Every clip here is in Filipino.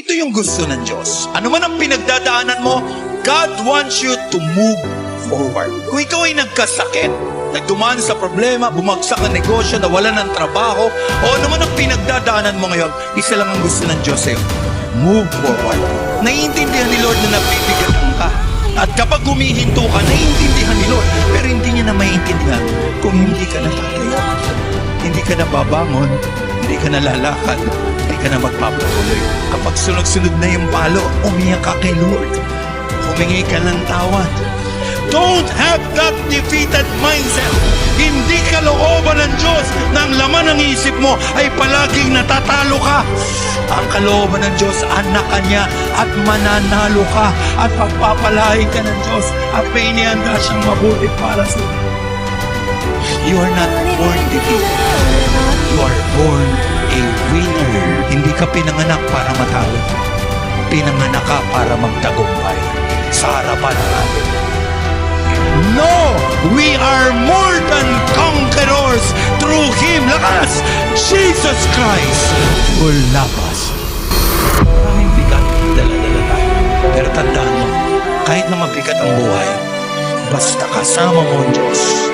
Ito yung gusto ng Diyos. Ano man ang pinagdadaanan mo, God wants you to move forward. Kung ikaw ay nagkasakit, nagdumaan sa problema, bumagsak ang negosyo, nawala ng trabaho, o ano man ang pinagdadaanan mo ngayon, isa lang ang gusto ng Diyos sa'yo. Move forward. Naiintindihan ni Lord na nabibigatan ka. At kapag humihinto ka, naiintindihan ni Lord. Pero hindi niya na maiintindihan kung hindi ka natatayo. Hindi ka na babangon, hindi ka na lalakad, hindi ka na magpapatuloy. Kapag sunod-sunod na yung palo, umiyak ka kay Lord. Humingi ka ng tawad. Don't have that defeated mindset. Hindi ka looban ng Diyos na ang laman ng isip mo ay palaging natatalo ka. Ang kalooban ng Diyos, anak ka niya at mananalo ka at pagpapalain ka ng Diyos at may inihanda siyang mabuti para sa iyo. You are not born defeated. Ka pinanganak para matalo. Pinanganak ka para magtagumpay sa harapan ng atin. No! We are more than conquerors through Him. Lakas! Jesus Christ will love us. Maraming bigat, dala-dala tayo. Pero tandaan mo, kahit na mabigat ang buhay, basta kasama mo ang Diyos,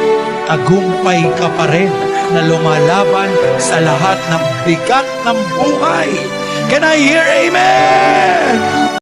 tagumpay ka pa rin na lumalaban sa lahat ng bigat ng buhay. Can I hear Amen?